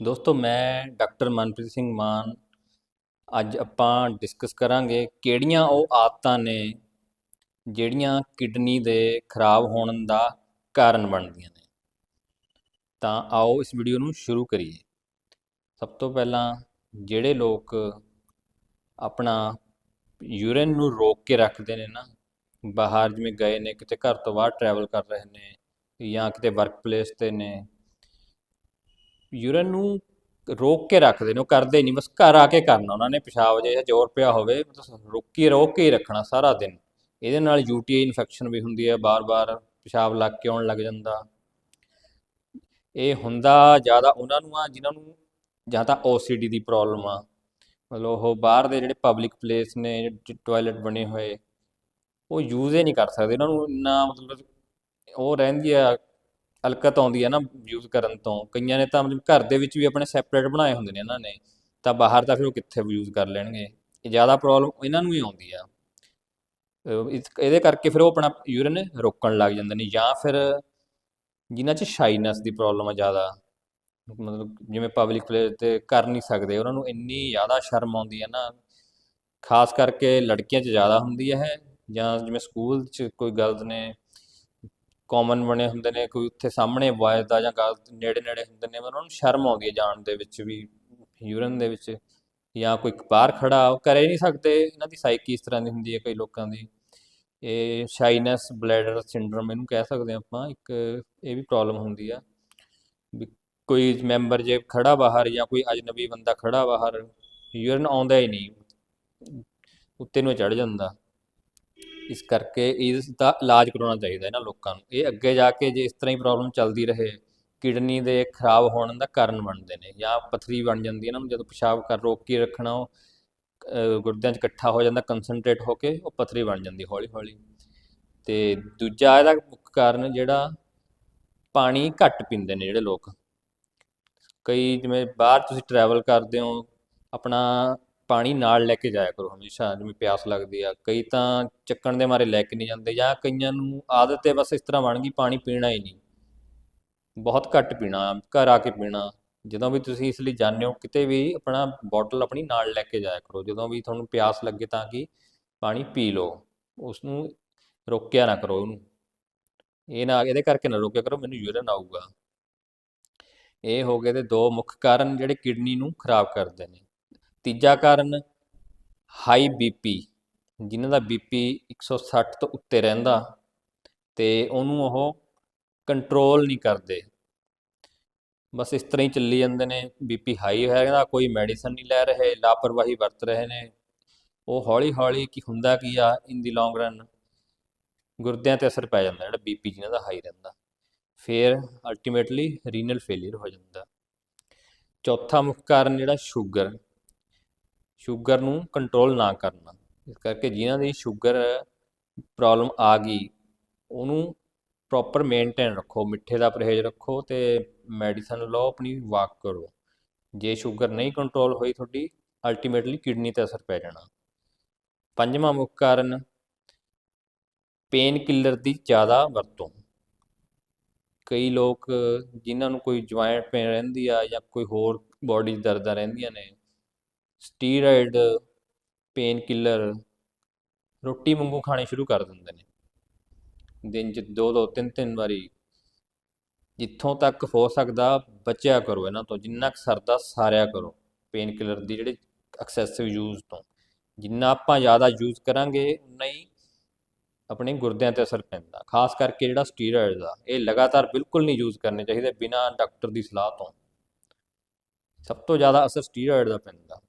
ਦੋਸਤੋ, ਮੈਂ ਡਾਕਟਰ ਮਨਪ੍ਰੀਤ ਸਿੰਘ ਮਾਨ ਅੱਜ ਆਪਾਂ ਡਿਸਕਸ ਕਰਾਂਗੇ ਕਿਹੜੀਆਂ ਉਹ ਆਦਤਾਂ ਨੇ ਜਿਹੜੀਆਂ ਕਿਡਨੀ ਦੇ ਖਰਾਬ ਹੋਣ ਦਾ ਕਾਰਨ ਬਣਦੀਆਂ ਨੇ। ਤਾਂ ਆਓ ਇਸ ਵੀਡੀਓ ਨੂੰ ਸ਼ੁਰੂ ਕਰੀਏ। ਸਭ ਤੋਂ ਪਹਿਲਾਂ ਜਿਹੜੇ ਲੋਕ ਆਪਣਾ ਯੂਰਿਨ ਨੂੰ ਰੋਕ ਕੇ ਰੱਖਦੇ ਨੇ ਨਾ, ਬਾਹਰ ਜਿਵੇਂ ਗਏ ਨੇ, ਕਿਤੇ ਘਰ ਤੋਂ ਬਾਹਰ ਟਰੈਵਲ ਕਰ ਰਹੇ ਨੇ ਜਾਂ ਕਿਤੇ ਵਰਕ ਪਲੇਸ ਤੇ ਨੇ ਯੂਰਨ ਨੂੰ ਰੋਕ ਕੇ ਰੱਖਦੇ ਨੇ, ਉਹ ਕਰਦੇ ਨਹੀਂ, ਬਸ ਘਰ ਆ ਕੇ ਕਰਨਾ। ਉਹਨਾਂ ਨੇ ਪਿਸ਼ਾਬ ਜੇ ਜ਼ੋਰ ਪਿਆ ਹੋਵੇ, ਮਤਲਬ ਰੋਕੀ, ਰੋਕ ਕੇ ਹੀ ਰੱਖਣਾ ਸਾਰਾ ਦਿਨ। ਇਹਦੇ ਨਾਲ ਯੂਟੀਆਈ ਇਨਫੈਕਸ਼ਨ ਵੀ ਹੁੰਦੀ ਹੈ, ਬਾਰ-ਬਾਰ ਪਿਸ਼ਾਬ ਲੱਗ ਕੇ ਆਉਣ ਲੱਗ ਜਾਂਦਾ। ਇਹ ਹੁੰਦਾ ਜ਼ਿਆਦਾ ਉਹਨਾਂ ਨੂੰ ਆ, ਜਿਨ੍ਹਾਂ ਨੂੰ ਜਾਂ ਤਾਂ ਓਸੀਡੀ ਦੀ ਪ੍ਰੋਬਲਮ ਆ। ਮਤਲਬ ਉਹ ਬਾਹਰ ਦੇ ਜਿਹੜੇ ਪਬਲਿਕ ਪਲੇਸ ਨੇ ਟਾਇਲਟ ਬਣੇ ਹੋਏ, ਉਹ ਯੂਜ਼ ਹੀ ਨਹੀਂ ਕਰ ਸਕਦੇ। ਉਹਨਾਂ ਨੂੰ ਇੰਨਾ ਮਤਲਬ ਉਹ ਰਹਿੰਦੀ ਆ ਹਲਕਤ ਆਉਂਦੀ ਹੈ ਨਾ ਯੂਜ਼ ਕਰਨ ਤੋਂ, ਕਈਆਂ ਨੇ ਤਾਂ ਮਤਲਬ ਘਰ ਦੇ ਵਿੱਚ ਵੀ ਆਪਣੇ ਸੈਪਰੇਟ ਬਣਾਏ ਹੁੰਦੇ ਨੇ ਇਹਨਾਂ ਨੇ, ਤਾਂ ਬਾਹਰ ਤਾਂ ਫਿਰ ਉਹ ਕਿੱਥੇ ਯੂਜ਼ ਕਰ ਲੈਣਗੇ, ਇਹ ਜ਼ਿਆਦਾ ਪ੍ਰੋਬਲਮ ਇਹਨਾਂ ਨੂੰ ਹੀ ਆਉਂਦੀ ਆ। ਇਹਦੇ ਕਰਕੇ ਫਿਰ ਉਹ ਆਪਣਾ ਯੂਰਿਨ ਰੋਕਣ ਲੱਗ ਜਾਂਦੇ ਨੇ, ਜਾਂ ਫਿਰ ਜਿਨ੍ਹਾਂ 'ਚ ਸ਼ਾਈਨੈਸ ਦੀ ਪ੍ਰੋਬਲਮ ਆ ਜ਼ਿਆਦਾ, ਮਤਲਬ ਜਿਵੇਂ ਪਬਲਿਕ ਪਲੇਸ ਤੇ ਕਰ ਨਹੀਂ ਸਕਦੇ, ਉਹਨਾਂ ਨੂੰ ਇੰਨੀ ਜ਼ਿਆਦਾ ਸ਼ਰਮ ਆਉਂਦੀ ਹੈ ਨਾ, ਖਾਸ ਕਰਕੇ ਲੜਕੀਆਂ 'ਚ ਜ਼ਿਆਦਾ ਹੁੰਦੀ ਹੈ ਜਾਂ ਜਿਵੇਂ ਸਕੂਲ 'ਚ ਕੋਈ ਗਲਤ ਨੇ ਕਾਮਨ ਬਣੇ ਹੁੰਦੇ ਨੇ, ਕੋਈ ਉੱਥੇ ਸਾਹਮਣੇ ਬॉयਜ਼ ਦਾ ਜਾਂ ਗਰਲਸ ਨੇੜੇ ਨੇੜੇ ਹੁੰਦੇ ਨੇ, ਉਹਨਾਂ ਨੂੰ ਸ਼ਰਮ ਆਉਂਦੀ ਹੈ ਜਾਣ ਦੇ ਵਿੱਚ ਵੀ, ਯੂਰਨ ਦੇ ਵਿੱਚ ਜਾਂ ਕੋਈ ਬਾਹਰ ਖੜਾ, ਉਹ ਕਰ ਹੀ ਨਹੀਂ ਸਕਦੇ, ਇਹਨਾਂ ਦੀ ਸਾਈਕੀ ਇਸ ਤਰ੍ਹਾਂ ਦੀ ਹੁੰਦੀ ਹੈ ਕਈ ਲੋਕਾਂ ਦੀ। ਇਹ ਸ਼ਾਈਨੈਸ ਬਲੈਡਰ ਸਿੰਡਰਮ ਇਹਨੂੰ ਕਹਿ ਸਕਦੇ ਹਾਂ ਆਪਾਂ, ਇੱਕ ਇਹ ਵੀ ਪ੍ਰੋਬਲਮ ਹੁੰਦੀ ਆ। ਵੀ ਕੋਈ ਮੈਂਬਰ ਜੇ ਖੜਾ ਬਾਹਰ ਜਾਂ ਕੋਈ ਅਜਨਬੀ ਬੰਦਾ ਖੜਾ ਬਾਹਰ ਯੂਰਨ ਆਉਂਦਾ ਹੀ ਨਹੀਂ, ਉੱਤੇ ਨੂੰ ਚੜ ਜਾਂਦਾ। ਇਸ ਕਰਕੇ ਇਸ ਦਾ ਇਲਾਜ ਕਰਾਉਣਾ ਚਾਹੀਦਾ ਇਹਨਾਂ ਲੋਕਾਂ ਨੂੰ। ਇਹ ਅੱਗੇ ਜਾ ਕੇ ਜੇ ਇਸ ਤਰ੍ਹਾਂ ਹੀ ਪ੍ਰੋਬਲਮ ਚੱਲਦੀ ਰਹੇ, ਕਿਡਨੀ ਦੇ ਖਰਾਬ ਹੋਣ ਦਾ ਕਾਰਨ ਬਣਦੇ ਨੇ ਜਾਂ ਪਥਰੀ ਬਣ ਜਾਂਦੀ ਹੈ ਇਹਨਾਂ ਨੂੰ, ਜਦੋਂ ਪਿਸ਼ਾਬ ਕਰ ਰੋਕ ਕੇ ਰੱਖਣਾ, ਉਹ ਗੁਰਦਿਆਂ 'ਚ ਇਕੱਠਾ ਹੋ ਜਾਂਦਾ ਕੰਸਨਟਰੇਟ ਹੋ ਕੇ ਉਹ ਪਥਰੀ ਬਣ ਜਾਂਦੀ ਹੌਲੀ ਹੌਲੀ ਤੇ ਦੂਜਾ ਇਹਦਾ ਮੁੱਖ ਕਾਰਨ ਜਿਹੜਾ, ਪਾਣੀ ਘੱਟ ਪੀਂਦੇ ਨੇ ਜਿਹੜੇ ਲੋਕ। ਕਈ ਜਿਵੇਂ ਬਾਹਰ ਤੁਸੀਂ ਟਰੈਵਲ ਕਰਦੇ ਹੋ, ਆਪਣਾ ਪਾਣੀ ਨਾਲ ਲੈ ਕੇ ਜਾਇਆ ਕਰੋ, ਹਮੇਸ਼ਾ ਜਿਵੇਂ ਪਿਆਸ ਲੱਗਦੀ ਆ। ਕਈ ਤਾਂ ਚੱਕਣ ਦੇ ਮਾਰੇ ਲੈ ਕੇ ਨਹੀਂ ਜਾਂਦੇ ਜਾਂ ਕਈਆਂ ਨੂੰ ਆਦਤ ਹੈ ਬਸ ਇਸ ਤਰ੍ਹਾਂ ਬਣ ਗਈ, ਪਾਣੀ ਪੀਣਾ ਹੀ ਨਹੀਂ। ਬਹੁਤ ਘੱਟ ਪੀਣਾ, ਘਰ ਆ ਕੇ ਪੀਣਾ। ਜਦੋਂ ਵੀ ਤੁਸੀਂ ਇਸ ਲਈ ਜਾਂਦੇ ਹੋ, ਕਿਤੇ ਵੀ ਆਪਣਾ ਬੋਟਲ ਆਪਣੀ ਨਾਲ ਲੈ ਕੇ ਜਾਇਆ ਕਰੋ। ਜਦੋਂ ਵੀ ਤੁਹਾਨੂੰ ਪਿਆਸ ਲੱਗੇ ਤਾਂ ਕਿ ਪਾਣੀ ਪੀ ਲਓ ਉਸ ਨੂੰ ਰੋਕਿਆ ਨਾ ਕਰੋ ਉਹਨੂੰ ਇਹ ਨਾ, ਇਹਦੇ ਕਰਕੇ ਨਾ ਰੋਕਿਆ ਕਰੋ, ਮੈਨੂੰ ਯੂਰਨ ਆਊਗਾ। ਇਹ ਹੋ ਗਏ ਤੇ ਦੋ ਮੁੱਖ ਕਾਰਨ ਜਿਹੜੇ ਕਿਡਨੀ ਨੂੰ ਖਰਾਬ ਕਰਦੇ ਨੇ। ਤੀਜਾ ਕਾਰਨ ਹਾਈ ਬੀਪੀ ਜਿਨ੍ਹਾਂ ਦਾ ਬੀਪੀ 160 ਤੋਂ ਉੱਤੇ ਰਹਿੰਦਾ ਤੇ ਉਹਨੂੰ ਉਹ ਕੰਟਰੋਲ ਨਹੀਂ ਕਰਦੇ। ਬਸ ਇਸ ਤਰ੍ਹਾਂ ਹੀ ਚੱਲੀ ਜਾਂਦੇ ਨੇ ਬੀਪੀ ਹਾਈ ਹੈਗਾ ਕੋਈ ਮੈਡੀਸਨ ਨਹੀਂ ਲੈ ਰਹੇ, ਲਾਪਰਵਾਹੀ ਵਰਤ ਰਹੇ ਨੇ। ਉਹ ਹੌਲੀ ਹੌਲੀ ਕੀ ਹੁੰਦਾ ਕੀ ਆ ਇਨ ਦੀ ਲੌਂਗ ਰਨ ਗੁਰਦਿਆਂ ਤੇ ਅਸਰ ਪੈ ਜਾਂਦਾ, ਜਿਹੜਾ ਬੀਪੀ ਜਿਹਨਾਂ ਦਾ ਹਾਈ ਰਹਿੰਦਾ। ਫਿਰ ਅਲਟੀਮੇਟਲੀ ਰੀਨਲ ਫੇਲਿਅਰ ਹੋ ਜਾਂਦਾ। ਚੌਥਾ ਮੁੱਖ ਕਾਰਨ ਜਿਹੜਾ ਸ਼ੂਗਰ ਸ਼ੂਗਰ ਨੂੰ ਕੰਟਰੋਲ ਨਾ ਕਰਨਾ। ਇਸ ਕਰਕੇ ਜਿਨ੍ਹਾਂ ਦੀ ਸ਼ੂਗਰ ਪ੍ਰੋਬਲਮ ਆ ਗਈ, ਉਹਨੂੰ ਪ੍ਰੋਪਰ ਮੇਨਟੇਨ ਰੱਖੋ, ਮਿੱਠੇ ਦਾ ਪਰਹੇਜ਼ ਰੱਖੋ ਤੇ ਮੈਡੀਸਨ ਲਓ, ਆਪਣੀ ਵਾਕ ਕਰੋ। ਜੇ ਸ਼ੂਗਰ ਨਹੀਂ ਕੰਟਰੋਲ ਹੋਈ ਤੁਹਾਡੀ ਅਲਟੀਮੇਟਲੀ ਕਿਡਨੀ ਤੇ ਅਸਰ ਪੈ ਜਾਣਾ। ਪੰਜਵਾਂ ਮੁੱਖ ਕਾਰਨ ਪੇਨ ਕਿਲਰ ਦੀ ਜ਼ਿਆਦਾ ਵਰਤੋਂ। ਕਈ ਲੋਕ ਜਿਨ੍ਹਾਂ ਨੂੰ ਕੋਈ ਜੁਆਇੰਟ ਪੇਨ ਰਹਿੰਦੀ ਆ ਜਾਂ ਕੋਈ ਹੋਰ ਬੋਡੀ ਦਰਦਾਂ ਰਹਿੰਦੀਆਂ ਨੇ ਸਟੀਰੋਇਡ ਪੇਨ ਕਿਲਰ ਰੋਟੀ ਵਾਂਗੂ ਖਾਣੇ ਸ਼ੁਰੂ ਕਰ ਦਿੰਦੇ ਨੇ। ਦਿਨ 'ਚ ਦੋ ਦੋ ਤਿੰਨ ਤਿੰਨ ਵਾਰੀ ਜਿੱਥੋਂ ਤੱਕ ਹੋ ਸਕਦਾ ਬਚਿਆ ਕਰੋ ਇਹਨਾਂ ਤੋਂ, ਜਿੰਨਾ ਕੁ ਸਰਦਾ ਸਾਰਿਆ ਕਰੋ ਪੇਨ ਕਿਲਰ ਦੀ ਜਿਹੜੇ ਐਕਸੈਸਿਵ ਯੂਜ਼ ਤੋਂ। ਜਿੰਨਾ ਆਪਾਂ ਜ਼ਿਆਦਾ ਯੂਜ਼ ਕਰਾਂਗੇ, ਉਨਾ ਹੀ ਆਪਣੇ ਗੁਰਦਿਆਂ ਤੇ ਅਸਰ ਪੈਂਦਾ। ਖਾਸ ਕਰਕੇ ਜਿਹੜਾ ਸਟੀਰੋਇਡ ਦਾ ਇਹ ਲਗਾਤਾਰ ਬਿਲਕੁਲ ਨਹੀਂ ਯੂਜ਼ ਕਰਨੇ ਚਾਹੀਦੇ ਬਿਨਾਂ ਡਾਕਟਰ ਦੀ ਸਲਾਹ ਤੋਂ। ਸਭ ਤੋਂ ਜ਼ਿਆਦਾ ਅਸਰ ਸਟੀਰੋਇਡ ਦਾ ਪੈਂਦਾ।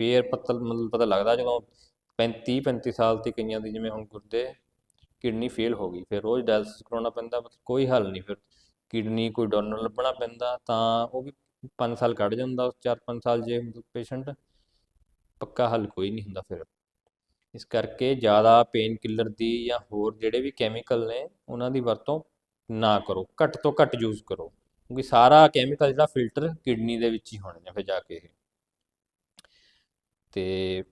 ਫੇਰ ਪਤਾ ਮਤਲਬ ਪਤਾ ਲੱਗਦਾ ਜਦੋਂ 35 35 ਸਾਲ ਤੇ ਕਈਆਂ ਦੀ ਜਿਵੇਂ ਹੁਣ ਗੁਰਦੇ ਕਿਡਨੀ ਫੇਲ ਹੋ ਗਈ, ਫਿਰ ਰੋਜ਼ ਡਾਇਲਿਸਿਸ ਕਰਾਉਣਾ ਪੈਂਦਾ, ਮਤਲਬ ਕੋਈ ਹੱਲ ਨਹੀਂ, ਫਿਰ ਕਿਡਨੀ ਕੋਈ ਡੋਨਰ ਲੱਭਣਾ ਪੈਂਦਾ, ਤਾਂ ਉਹ ਵੀ 5 ਸਾਲ ਕੱਢ ਜਾਂਦਾ 4-5 ਸਾਲ ਜੇ ਪੇਸ਼ੈਂਟ ਪੱਕਾ ਹੱਲ ਕੋਈ ਨਹੀਂ ਹੁੰਦਾ ਫਿਰ। ਇਸ ਕਰਕੇ ਜ਼ਿਆਦਾ ਪੇਨ ਕਿਲਰ ਦੀ ਜਾਂ ਹੋਰ ਜਿਹੜੇ ਵੀ ਕੈਮੀਕਲ ਨੇ, ਉਹਨਾਂ ਦੀ ਵਰਤੋਂ ਨਾ ਕਰੋ, ਘੱਟ ਤੋਂ ਘੱਟ ਯੂਜ਼ ਕਰੋ, ਕਿਉਂਕਿ ਸਾਰਾ ਕੈਮੀਕਲ ਜਿਹੜਾ ਫਿਲਟਰ ਕਿਡਨੀ ਦੇ ਵਿੱਚ ਹੀ ਹੋਣੇ ਨੇ ਫਿਰ ਜਾ ਕੇ ਇਹ। ਤੇ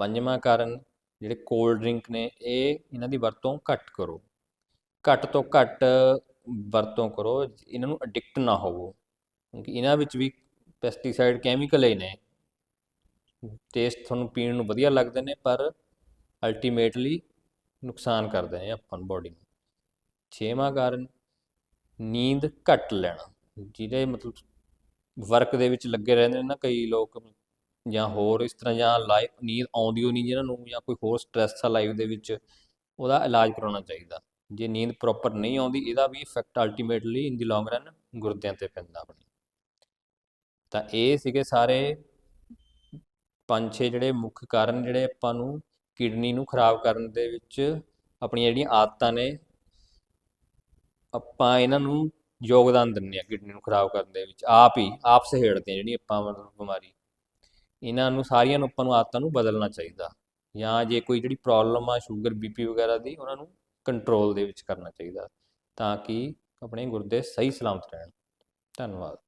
ਪੰਜਵਾਂ ਕਾਰਨ ਜਿਹੜੇ ਕੋਲਡ ਡਰਿੰਕ ਨੇ, ਇਹ ਇਹਨਾਂ ਦੀ ਵਰਤੋਂ ਘੱਟ ਕਰੋ। ਘੱਟ ਤੋਂ ਘੱਟ ਵਰਤੋਂ ਕਰੋ, ਇਹਨਾਂ ਨੂੰ ਐਡਿਕਟ ਨਾ ਹੋਵੋ। ਕਿਉਂਕਿ ਇਹਨਾਂ ਵਿੱਚ ਵੀ ਪੈਸਟੀਸਾਈਡ ਕੈਮੀਕਲ ਹੀ ਨੇ। ਟੇਸਟ ਤੁਹਾਨੂੰ ਪੀਣ ਨੂੰ ਵਧੀਆ ਲੱਗਦੇ ਨੇ, ਪਰ ਅਲਟੀਮੇਟਲੀ ਨੁਕਸਾਨ ਕਰਦੇ ਨੇ ਆਪਾਂ ਨੂੰ ਬੋਡੀ ਨੂੰ। ਛੇਵਾਂ ਕਾਰਨ, ਨੀਂਦ ਘੱਟ ਲੈਣਾ। ਜਿਹਦੇ ਮਤਲਬ ਵਰਕ ਦੇ ਵਿੱਚ ਲੱਗੇ ਰਹਿੰਦੇ ਨੇ ਨਾ ਕਈ ਲੋਕ ਜਾਂ ਹੋਰ ਇਸ ਤਰ੍ਹਾਂ ਜਾਂ ਲਾਈਫ ਨੀਂਦ ਆਉਂਦੀ ਹੋ ਨਹੀਂ ਜਿਹਨਾਂ ਨੂੰ ਜਾਂ ਕੋਈ ਹੋਰ ਸਟ੍ਰੈਸ ਆ ਲਾਈਫ ਦੇ ਵਿੱਚ, ਉਹਦਾ ਇਲਾਜ ਕਰਾਉਣਾ ਚਾਹੀਦਾ। ਜੇ ਨੀਂਦ ਪ੍ਰੋਪਰ ਨਹੀਂ ਆਉਂਦੀ, ਇਹਦਾ ਵੀ effect ultimately in the long run ਗੁਰਦਿਆਂ ਤੇ ਪੈਂਦਾ ਆਪਣੇ। ਤਾਂ ਇਹ ਸੀਗੇ ਸਾਰੇ ਪੰਜ ਛੇ ਜਿਹੜੇ ਮੁੱਖ ਕਾਰਨ ਜਿਹੜੇ ਆਪਾਂ ਨੂੰ ਕਿਡਨੀ ਨੂੰ ਖਰਾਬ ਕਰਨ ਦੇ ਵਿੱਚ ਆਪਣੀਆਂ ਜਿਹੜੀਆਂ ਆਦਤਾਂ ਨੇ, ਆਪਾਂ ਇਹਨਾਂ ਨੂੰ ਯੋਗਦਾਨ ਦਿੰਦੇ ਆ ਕਿਡਨੀ ਨੂੰ ਖਰਾਬ ਕਰਨ ਦੇ ਵਿੱਚ। ਆਪ ਹੀ, ਆਪ ਸਹੇੜਦੇ ਆ ਜਿਹੜੀ ਆਪਾਂ ਮਤਲਬ ਬਿਮਾਰੀ ਇਹਨਾਂ ਨੂੰ ਸਾਰੀਆਂ ਨੂੰ ਆਪਾਂ ਨੂੰ ਆਦਤਾਂ ਨੂੰ ਬਦਲਣਾ ਚਾਹੀਦਾ। ਜਾਂ ਜੇ ਕੋਈ ਜਿਹੜੀ ਪ੍ਰੋਬਲਮ ਆ ਸ਼ੂਗਰ ਬੀਪੀ ਵਗੈਰਾ ਦੀ, ਉਹਨਾਂ ਨੂੰ ਕੰਟਰੋਲ ਦੇ ਵਿੱਚ ਕਰਨਾ ਚਾਹੀਦਾ। ਤਾਂ ਕਿ ਆਪਣੇ ਗੁਰਦੇ ਸਹੀ ਸਲਾਮਤ ਰਹਿਣ। ਧੰਨਵਾਦ।